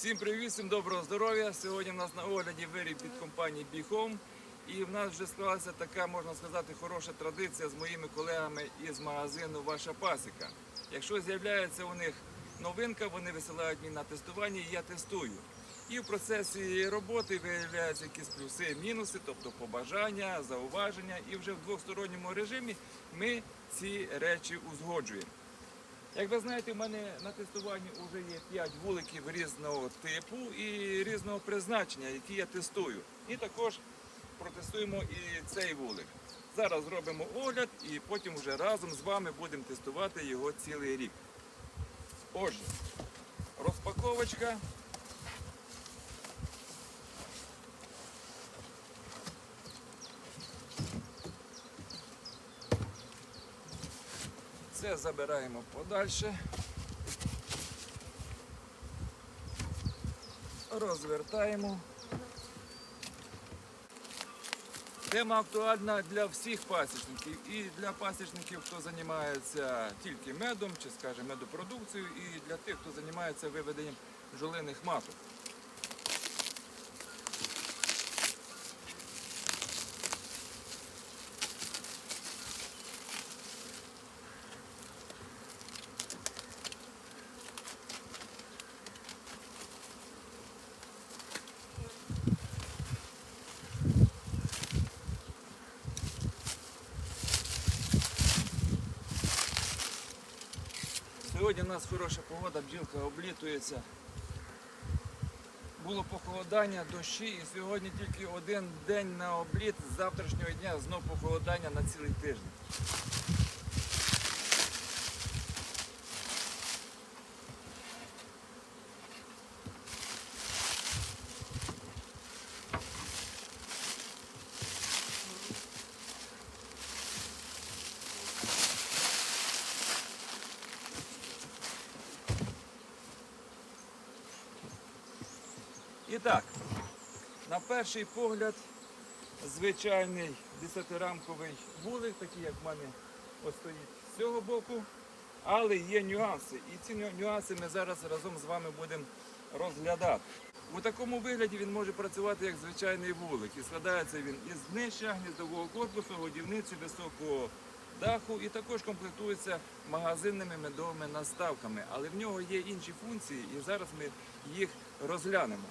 Всім привіт, всім доброго здоров'я. Сьогодні в нас на огляді виріб від компанії Біхом. І в нас вже склалася така, можна сказати, хороша традиція з моїми колегами із магазину Ваша пасіка. Якщо з'являється у них новинка, вони висилають мені на тестування і я тестую. І в процесі роботи виявляються якісь плюси, мінуси, тобто побажання, зауваження. І вже в двосторонньому режимі ми ці речі узгоджуємо. Як ви знаєте, в мене на тестуванні вже є 5 вуликів різного типу і різного призначення, які я тестую. І також протестуємо і цей вулик. Зараз зробимо огляд і потім вже разом з вами будемо тестувати його цілий рік. Отже, розпаковочка. Це забираємо подальше. Розвертаємо. Тема актуальна для всіх пасічників і для пасічників, хто займається тільки медом чи, скажімо, медопродукцією, і для тих, хто займається виведенням бджолиних маток. Сьогодні у нас хороша погода, бджілка облітується. Було похолодання, дощі, і сьогодні тільки один день на обліт. З завтрашнього дня знов похолодання на цілий тиждень. І так, на перший погляд, звичайний 10-рамковий вулик, такий як в мене ось стоїть з цього боку. Але є нюанси. І ці нюанси ми зараз разом з вами будемо розглядати. У такому вигляді він може працювати як звичайний вулик. І складається він із днища, гніздового корпусу, годівниці, високого даху і також комплектується магазинними медовими наставками. Але в нього є інші функції, і зараз ми їх розглянемо.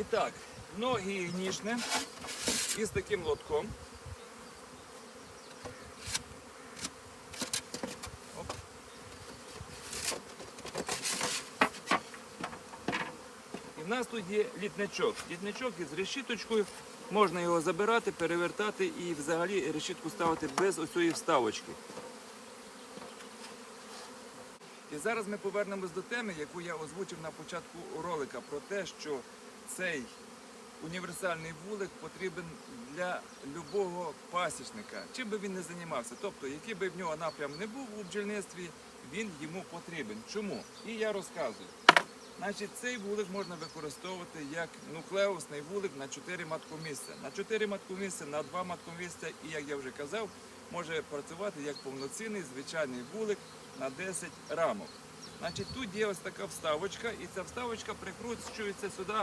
І так, ноги гнішне із таким лотком. І в нас тут є літничок. Літничок із решіточкою. Можна його забирати, перевертати і взагалі решітку ставити без оцієї вставочки. І зараз ми повернемось до теми, яку я озвучив на початку ролика, про те, що цей універсальний вулик потрібен для любого пасічника, чим би він не займався. Тобто, який би в нього напрям не був у бджільництві, він йому потрібен. Чому? І я розказую. Значить, цей вулик можна використовувати як нуклеусний вулик на 4 маткомісця. На 4 маткомісця, на 2 маткомісця і, як я вже казав, може працювати як повноцінний звичайний вулик на 10 рамок. Значить, тут є ось така вставочка, і ця вставочка прикручується сюди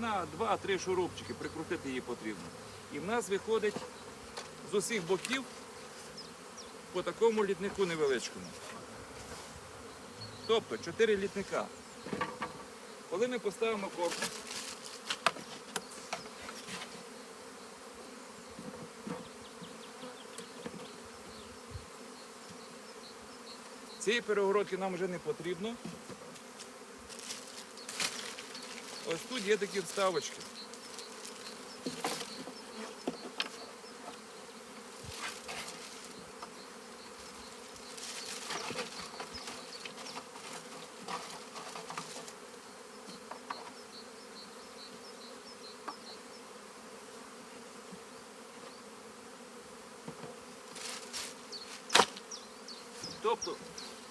на 2-3 шурупчики, прикрутити її потрібно. І в нас виходить з усіх боків по такому літнику невеличкому. Тобто 4 літника. Коли ми поставимо корпус, цієї перегородки нам вже не потрібно. Ось тут є такі вставочки. Тобто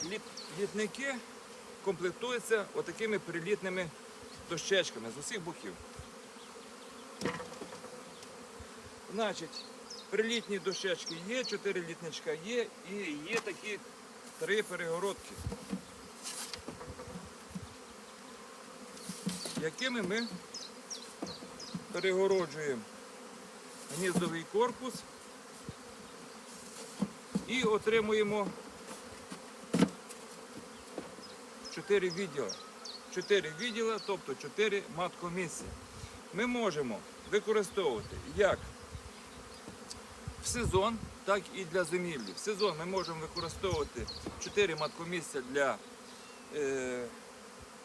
літ- літники комплектуються отакими прилітними дощечками з усіх боків. Значить, прилітні дощечки є, чотири літничка є і є такі три перегородки, якими ми перегороджуємо гніздовий корпус і отримуємо чотири відділи. 4 відділа, тобто 4 маткомісії. Ми можемо використовувати як в сезон, так і для зимівлі. В сезон ми можемо використовувати 4 маткомісця для е,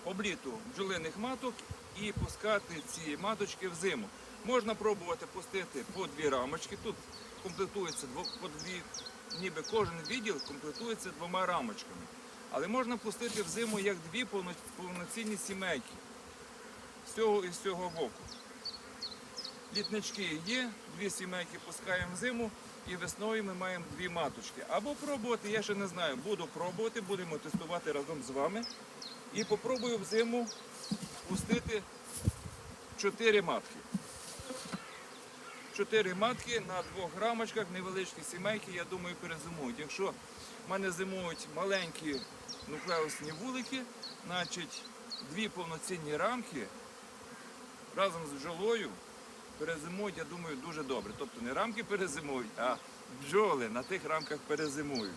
обліту бджолиних маток і пускати ці маточки в зиму. Можна пробувати пустити по дві рамочки. Тут комплектується по дві, ніби кожен відділ комплектується двома рамочками. Але можна пустити в зиму як дві повноцінні сімейки з цього і з цього боку. Літнички є, дві сімейки пускаємо в зиму і весною ми маємо дві маточки. Або пробувати, я ще не знаю, буду пробувати, будемо тестувати разом з вами. І попробую в зиму пустити чотири матки. Чотири матки на двох рамочках, невеличкі сімейки, я думаю, перезимують. Якщо в мене зимують маленькі нуклеусні вулики, значить дві повноцінні рамки разом з бджолою перезимують, я думаю, дуже добре. Тобто не рамки перезимують, а бджоли на тих рамках перезимують.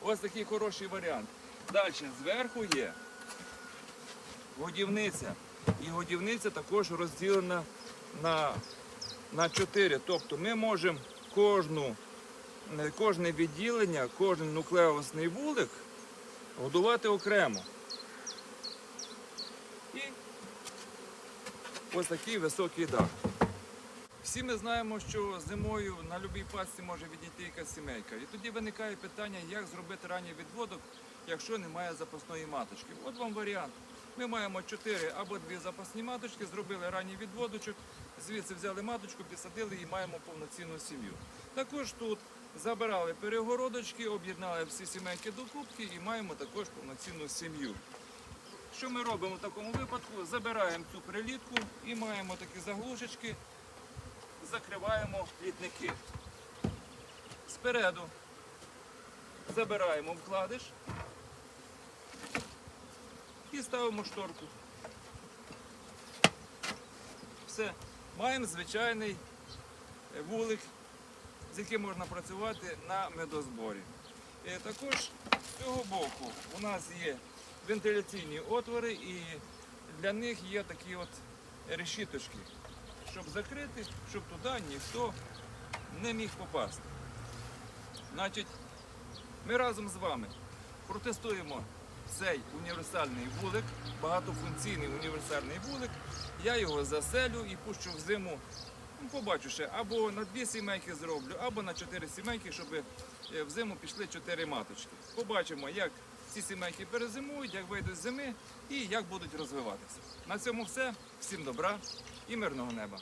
Ось такий хороший варіант. Далі зверху є годівниця. І годівниця також розділена на, на 4. Тобто ми можемо кожну, е, кожне відділення, кожен нуклеусний вулик годувати окремо. І ось такий високий дах. Всі ми знаємо, що зимою на будь-якій пасці може відійти якась сімейка. І тоді виникає питання, як зробити ранній відводок, якщо немає запасної маточки. От вам варіант. Ми маємо 4 або 2 запасні маточки, зробили ранній відводочок, звідси взяли маточку, підсадили і маємо повноцінну сім'ю. Також тут забирали перегородочки, об'єднали всі сімейки до кубки і маємо також повноцінну сім'ю. Що ми робимо в такому випадку? Забираємо цю прилітку і маємо такі заглушечки, закриваємо літники. Спереду забираємо вкладиш і ставимо шторку. Все. Маємо звичайний е, вулик, з яким можна працювати на медозборі. Е, Також з цього боку у нас є вентиляційні отвори і для них є такі от решіточки, щоб закрити, щоб туди ніхто не міг попасти. Значить, ми разом з вами протестуємо цей універсальний вулик, багатофункційний універсальний вулик. Я його заселю і пущу в зиму. ну, Побачу ще, або на дві сімейки зроблю, або на чотири сімейки, щоб е, в зиму пішли чотири маточки. Побачимо, як ці сімейки перезимують, як вийдуть з зими і як будуть розвиватися. На цьому все. Всім добра і мирного неба.